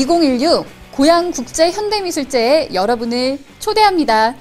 2016 고양국제 현대미술제에 여러분을 초대합니다.